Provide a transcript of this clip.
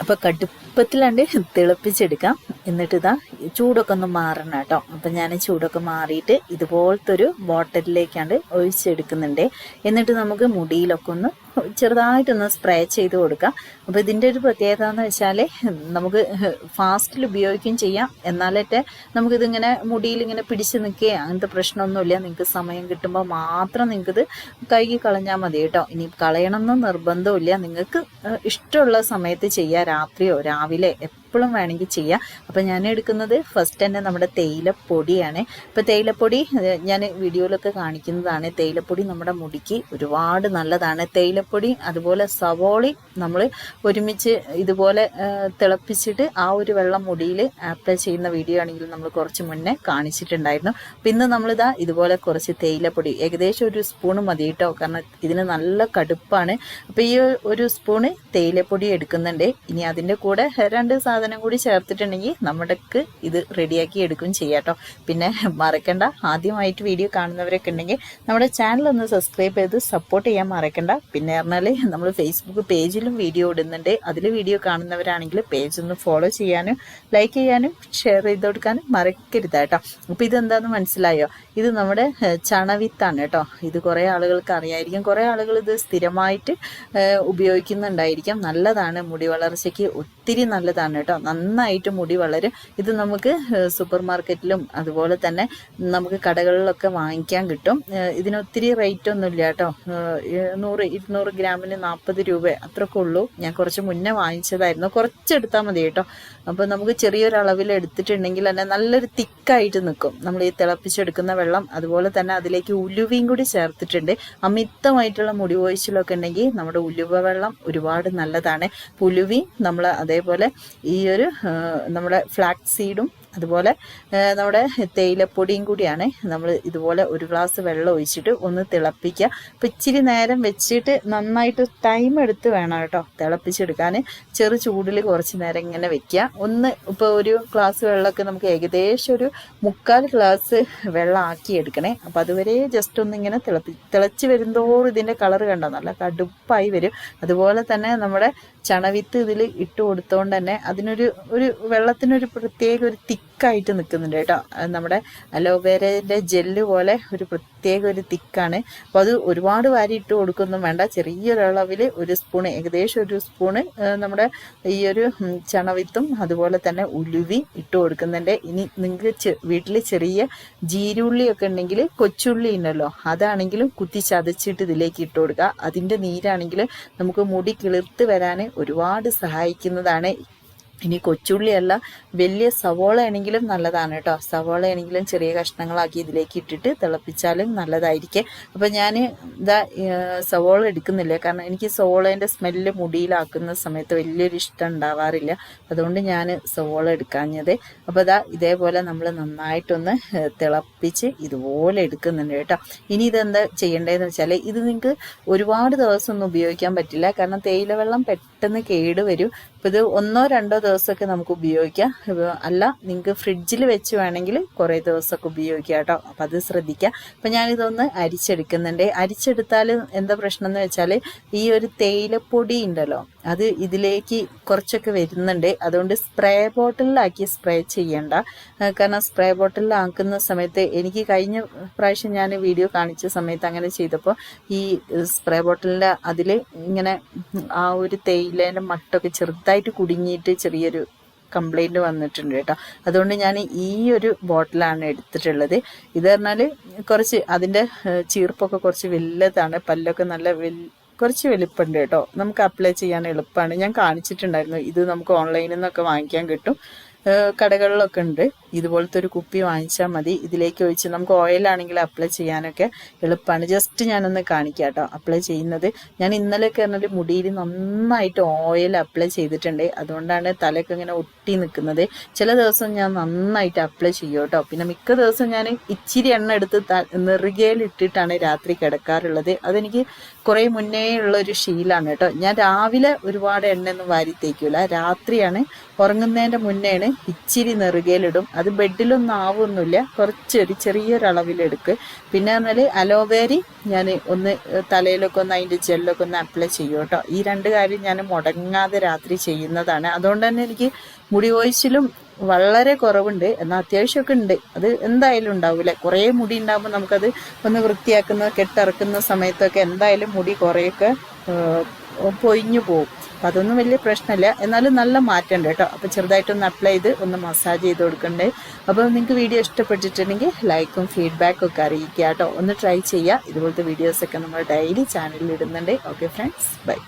അപ്പൊ കടുപ്പത്തിലാണ്ട് തിളപ്പിച്ചെടുക്കാം. എന്നിട്ട് ഇതാ ചൂടൊക്കെ ഒന്ന് മാറണം കേട്ടോ. അപ്പൊ ഞാൻ ചൂടൊക്കെ മാറിയിട്ട് ഇതുപോലത്തെ ഒരു ബോട്ടലിലേക്കാണ്ട് ഒഴിച്ചെടുക്കുന്നുണ്ട്. എന്നിട്ട് നമുക്ക് മുടിയിലൊക്കെ ഒന്ന് ചെറുതായിട്ടൊന്ന് സ്പ്രേ ചെയ്ത് കൊടുക്കുക അപ്പോൾ ഇതിന്റെ ഒരു പ്രത്യേകത എന്ന് വെച്ചാൽ നമുക്ക് ഫാസ്റ്റിൽ ഉപയോഗിക്കുകയും ചെയ്യാം. എന്നാലേറ്റ് നമുക്കിതിങ്ങനെ മുടിയിൽ ഇങ്ങനെ പിടിച്ച് നിൽക്കുക അങ്ങനത്തെ പ്രശ്നമൊന്നുമില്ല. നിങ്ങൾക്ക് സമയം കിട്ടുമ്പോൾ മാത്രം നിങ്ങൾക്കിത് കഴുകി കളഞ്ഞാൽ മതി കേട്ടോ. ഇനി കളയണമെന്ന് നിർബന്ധമില്ല നിങ്ങൾക്ക് ഇഷ്ടമുള്ള സമയത്ത് ചെയ്യുക രാത്രിയോ രാവിലെ എപ്പോഴും വേണമെങ്കിൽ ചെയ്യാം. അപ്പം ഞാൻ എടുക്കുന്നത് ഫസ്റ്റ് തന്നെ നമ്മുടെ തേയിലപ്പൊടിയാണ്. ഇപ്പം തേയിലപ്പൊടി ഞാൻ വീഡിയോയിലൊക്കെ കാണിക്കുന്നതാണ്. തേയിലപ്പൊടി നമ്മുടെ മുടിക്ക് ഒരുപാട് നല്ലതാണ്. തേയിലപ്പൊടി അതുപോലെ സവോളി നമ്മൾ ഒരുമിച്ച് ഇതുപോലെ തിളപ്പിച്ചിട്ട് ആ ഒരു വെള്ളം മുടിയിൽ അപ്ലൈ ചെയ്യുന്ന വീഡിയോ ആണെങ്കിൽ നമ്മൾ കുറച്ച് മുന്നേ കാണിച്ചിട്ടുണ്ടായിരുന്നു. പിന്നെ നമ്മളിതാ ഇതുപോലെ കുറച്ച് തേയിലപ്പൊടി ഏകദേശം ഒരു സ്പൂൺ മതി കേട്ടോ. കാരണം ഇതിന് നല്ല കടുപ്പാണ്. അപ്പം ഈ ഒരു സ്പൂണ് തേയിലപ്പൊടി എടുക്കുന്നുണ്ട്. ഇനി അതിന്റെ കൂടെ രണ്ട് സാധനം കൂടി ചേർത്തിട്ടുണ്ടെങ്കിൽ നമ്മുടെക്ക് ഇത് റെഡിയാക്കി എടുക്കുകയും ചെയ്യാം കേട്ടോ പിന്നെ മറക്കണ്ട ആദ്യമായിട്ട് വീഡിയോ കാണുന്നവരൊക്കെ ഉണ്ടെങ്കിൽ നമ്മുടെ ചാനൽ ഒന്ന് സബ്സ്ക്രൈബ് ചെയ്ത് സപ്പോർട്ട് ചെയ്യാൻ മറക്കണ്ട. പിന്നെ പറഞ്ഞാൽ നമ്മൾ ഫേസ്ബുക്ക് പേജിലും വീഡിയോ ഇടുന്നുണ്ട്. അതിൽ വീഡിയോ കാണുന്നവരാണെങ്കിൽ പേജ് ഒന്ന് ഫോളോ ചെയ്യാനും ലൈക്ക് ചെയ്യാനും ഷെയർ ചെയ്ത് കൊടുക്കാനും മറക്കരുത് കേട്ടോ അപ്പോൾ ഇതെന്താണെന്ന് മനസ്സിലായോ? ഇത് നമ്മുടെ ചണവിത്താണ് കേട്ടോ ഇത് കുറേ ആളുകൾക്ക് അറിയായിരിക്കും. കുറേ ആളുകൾ ഇത് സ്ഥിരമായിട്ട് ഉപയോഗിക്കുന്നുണ്ടായിരിക്കും. നല്ലതാണ്. മുടി വളർച്ചയ്ക്ക് ഒത്തിരി നല്ലതാണ് കേട്ടോ നന്നായിട്ട് മുടി വളരും. ഇത് നമുക്ക് സൂപ്പർ മാർക്കറ്റിലും അതുപോലെ തന്നെ നമുക്ക് കടകളിലൊക്കെ വാങ്ങിക്കാൻ കിട്ടും. ഇതിനൊത്തിരി റേറ്റ് ഒന്നും റേറ്റ് ഒന്നുമില്ല കേട്ടോ. നൂറ് ഇരുന്നൂറ് ഗ്രാമിന് നാൽപ്പത് രൂപ അത്രയൊക്കെ ഉള്ളൂ. ഞാൻ കുറച്ച് മുന്നേ വാങ്ങിച്ചതായിരുന്നു. കുറച്ചെടുത്താൽ മതി കേട്ടോ. അപ്പോൾ നമുക്ക് ചെറിയൊരളവിൽ എടുത്തിട്ടുണ്ടെങ്കിൽ തന്നെ നല്ലൊരു തിക്കായിട്ട് നിൽക്കും. നമ്മൾ ഈ തിളപ്പിച്ചെടുക്കുന്ന വെള്ളം അതുപോലെ തന്നെ അതിലേക്ക് ഉലുവയും കൂടി ചേർത്തിട്ടുണ്ട്. അമിതമായിട്ടുള്ള മുടി കൊഴിച്ചിലൊക്കെ ഉണ്ടെങ്കിൽ നമ്മുടെ ഉലുവ വെള്ളം ഒരുപാട് നല്ലതാണ്. പുലുവി നമ്മൾ അതേപോലെ ഈ ഒരു നമ്മുടെ ഫ്ലാക്സ് സീഡും അതുപോലെ നമ്മുടെ തേയിലപ്പൊടിയും കൂടിയാണ് നമ്മൾ ഇതുപോലെ ഒരു ഗ്ലാസ് വെള്ളം ഒഴിച്ചിട്ട് ഒന്ന് തിളപ്പിക്കുക. അപ്പം ഇച്ചിരി നേരം വെച്ചിട്ട് നന്നായിട്ട് ടൈം എടുത്ത് വേണം കേട്ടോ തിളപ്പിച്ചെടുക്കാൻ. ചെറു ചൂടിൽ കുറച്ച് നേരം ഇങ്ങനെ വെക്കുക. ഒന്ന് ഇപ്പോൾ ഒരു ഗ്ലാസ് വെള്ളമൊക്കെ നമുക്ക് ഏകദേശം ഒരു മുക്കാൽ ഗ്ലാസ് വെള്ളം ആക്കി എടുക്കണേ. അപ്പോൾ അതുവരെ ജസ്റ്റ് ഒന്ന് ഇങ്ങനെ തിളപ്പി തിളച്ച് വരുന്തോറും ഇതിന്റെ കളർ കണ്ടോ? നല്ല കടുപ്പായി വരും. അതുപോലെ തന്നെ നമ്മുടെ ചണവിത്ത് ഇതിൽ ഇട്ട് കൊടുത്തോണ്ട് തന്നെ അതിനൊരു ഒരു വെള്ളത്തിനൊരു പ്രത്യേക ഒരു തിക്കായിട്ട് നിൽക്കുന്നുണ്ട് കേട്ടോ. നമ്മുടെ അലോവേരയുടെ ജെല്ല് പോലെ ഒരു പ്രത്യേക ഒരു തിക്കാണ്. അപ്പോൾ അത് ഒരുപാട് വാരി ഇട്ട് കൊടുക്കൊന്നും വേണ്ട. ചെറിയൊരളവിൽ ഒരു സ്പൂൺ ഏകദേശം ഒരു സ്പൂണ് നമ്മുടെ ഈ ഒരു ചണവിത്തും അതുപോലെ തന്നെ ഉലുവി ഇട്ട് കൊടുക്കുന്നുണ്ട്. ഇനി നിങ്ങൾക്ക് വീട്ടിൽ ചെറിയ ജീരുള്ളിയൊക്കെ ഉണ്ടെങ്കിൽ കൊച്ചുള്ളി ഉണ്ടല്ലോ അതാണെങ്കിലും കുത്തി ചതച്ചിട്ട് ഇതിലേക്ക് ഇട്ട് കൊടുക്കുക. അതിന്റെ നീരാണെങ്കിൽ നമുക്ക് മുടി കിളിർത്ത് വരാൻ ഒരുപാട് സഹായിക്കുന്നതാണ് ഇനി കൊച്ചുള്ളിയല്ല വലിയ സവോള ആണെങ്കിലും നല്ലതാണ് കേട്ടോ. സവോള ആണെങ്കിലും ചെറിയ കഷ്ണങ്ങളാക്കി ഇതിലേക്ക് ഇട്ടിട്ട് തിളപ്പിച്ചാലും നല്ലതായിരിക്കും. അപ്പം ഞാൻ ഇതാ സവോള എടുക്കുന്നില്ല. കാരണം എനിക്ക് സവോളേന്റെ സ്മെല്ല് മുടിയിലാക്കുന്ന സമയത്ത് വലിയൊരു ഇഷ്ടം ഉണ്ടാവാറില്ല. അതുകൊണ്ട് ഞാൻ സവോള എടുക്കാഞ്ഞത്. അപ്പോൾ ഇതാ ഇതേപോലെ നമ്മൾ നന്നായിട്ടൊന്ന് തിളപ്പിച്ച് ഇതുപോലെ എടുക്കുന്നുണ്ട് കേട്ടോ. ഇനി ഇതെന്താ ചെയ്യേണ്ടതെന്ന് വെച്ചാൽ ഇത് നിങ്ങൾക്ക് ഒരുപാട് ദിവസം ഒന്നും ഉപയോഗിക്കാൻ പറ്റില്ല. കാരണം തേയില വെള്ളം പെട്ടെന്ന് കേടുവരും. അപ്പോൾ ഇത് ഒന്നോ രണ്ടോ ദിവസമൊക്കെ നമുക്ക് ഉപയോഗിക്കാം. അല്ല നിങ്ങൾക്ക് ഫ്രിഡ്ജിൽ വെച്ച് വേണമെങ്കിൽ കുറേ ദിവസമൊക്കെ ഉപയോഗിക്കാം കേട്ടോ. അപ്പം അത് ശ്രദ്ധിക്കുക അപ്പം ഞാനിതൊന്ന് അരിച്ചെടുക്കുന്നുണ്ട്. അരിച്ചെടുത്താൽ എന്താ പ്രശ്നം എന്ന് വെച്ചാൽ ഈ ഒരു തേയിലപ്പൊടി ഉണ്ടല്ലോ അത് ഇതിലേക്ക് കുറച്ചൊക്കെ വരുന്നുണ്ട്. അതുകൊണ്ട് സ്പ്രേ ബോട്ടിലാക്കി സ്പ്രേ ചെയ്യണ്ട. കാരണം സ്പ്രേ ബോട്ടിലാക്കുന്ന സമയത്ത് എനിക്ക് കഴിഞ്ഞ പ്രാവശ്യം ഞാൻ വീഡിയോ കാണിച്ച സമയത്ത് അങ്ങനെ ചെയ്തപ്പോൾ ഈ സ്പ്രേ ബോട്ടിലിന്റെ അതിൽ ഇങ്ങനെ ആ ഒരു തേയിലേന്റെ മട്ടൊക്കെ ചെറുതായിട്ട് കുടുങ്ങിയിട്ട് ചെറിയൊരു കംപ്ലൈന്റ് വന്നിട്ടുണ്ട് കേട്ടോ. അതുകൊണ്ട് ഞാൻ ഈ ഒരു ബോട്ടിലാണ് എടുത്തിട്ടുള്ളത്. ഇത് പറഞ്ഞാൽ കുറച്ച് അതിന്റെ ചീർപ്പൊക്കെ കുറച്ച് വലുതാണ്. പല്ലൊക്കെ നല്ല കുറച്ച് വലിപ്പമുണ്ട് കേട്ടോ. നമുക്ക് അപ്ലൈ ചെയ്യാൻ എളുപ്പമാണ് ഞാൻ കാണിച്ചിട്ടുണ്ടായിരുന്നു ഇത് നമുക്ക് ഓൺലൈനിൽ നിന്നൊക്കെ വാങ്ങിക്കാൻ കിട്ടും. കടകളിലൊക്കെ ഉണ്ട്. ഇതുപോലത്തെ ഒരു കുപ്പി വാങ്ങിച്ചാൽ മതി. ഇതിലേക്ക് ഒഴിച്ച് നമുക്ക് ഓയിലാണെങ്കിൽ അപ്ലൈ ചെയ്യാനൊക്കെ എളുപ്പമാണ് ജസ്റ്റ് ഞാനൊന്ന് കാണിക്കാം കേട്ടോ അപ്ലൈ ചെയ്യുന്നത്. ഞാൻ ഇന്നലെയൊക്കെ പറഞ്ഞൊരു മുടിയിൽ നന്നായിട്ട് ഓയിൽ അപ്ലൈ ചെയ്തിട്ടുണ്ട്. അതുകൊണ്ടാണ് തലയൊക്കെ ഇങ്ങനെ ഒട്ടി നിൽക്കുന്നത്. ചില ദിവസം ഞാൻ നന്നായിട്ട് അപ്ലൈ ചെയ്യും കേട്ടോ പിന്നെ മിക്ക ദിവസം ഞാൻ ഇച്ചിരി എണ്ണ എടുത്ത് നെറുകയിലിട്ടിട്ടാണ് രാത്രി കിടക്കാറുള്ളത്. അതെനിക്ക് കുറേ മുന്നേ ഉള്ള ഒരു ശീലമാണ് കേട്ടോ. ഞാൻ രാവിലെ ഒരുപാട് എണ്ണയൊന്നും വാരി തേക്കില്ല രാത്രിയാണ് ഉറങ്ങുന്നതിന്റെ മുന്നേയാണ് ഇച്ചിരി നെറുകയിലിടും. അത് ബെഡിലൊന്നും ആവുന്നില്ല കുറച്ചൊരു ചെറിയൊരളവിലെടുക്ക്. പിന്നെ പറഞ്ഞാൽ അലോവേരി ഞാൻ ഒന്ന് തലയിലൊക്കെ ഒന്ന് അതിന്റെ ജെല്ലൊക്കെ ഒന്ന് അപ്ലൈ ചെയ്യും കേട്ടോ ഈ രണ്ട് കാര്യം ഞാൻ മുടങ്ങാതെ രാത്രി ചെയ്യുന്നതാണ്. അതുകൊണ്ട് തന്നെ എനിക്ക് മുടി കൊഴിച്ചിലും വളരെ കുറവുണ്ട്. എന്നാൽ അത്യാവശ്യമൊക്കെ ഉണ്ട്. അത് എന്തായാലും ഉണ്ടാവില്ല കുറേ മുടി ഉണ്ടാകുമ്പോൾ നമുക്കത് ഒന്ന് വൃത്തിയാക്കുന്ന കെട്ടിറക്കുന്ന സമയത്തൊക്കെ എന്തായാലും മുടി കുറേയൊക്കെ പൊയിഞ്ഞു പോകും. അപ്പം അതൊന്നും വലിയ പ്രശ്നമില്ല എന്നാലും നല്ല മാറ്റമുണ്ട് കേട്ടോ. അപ്പോൾ ചെറുതായിട്ടൊന്ന് അപ്ലൈ ചെയ്ത് ഒന്ന് മസാജ് ചെയ്ത് കൊടുക്കണ്ടേ. അപ്പോൾ നിങ്ങൾക്ക് വീഡിയോ ഇഷ്ടപ്പെട്ടിട്ടുണ്ടെങ്കിൽ ലൈക്കും ഫീഡ്ബാക്കും ഒക്കെ അറിയിക്കുക കേട്ടോ. ഒന്ന് ട്രൈ ചെയ്യുക. ഇതുപോലത്തെ വീഡിയോസൊക്കെ നമ്മൾ ഡെയിലി ചാനലിൽ ഇടുന്നുണ്ട്. Okay friends bye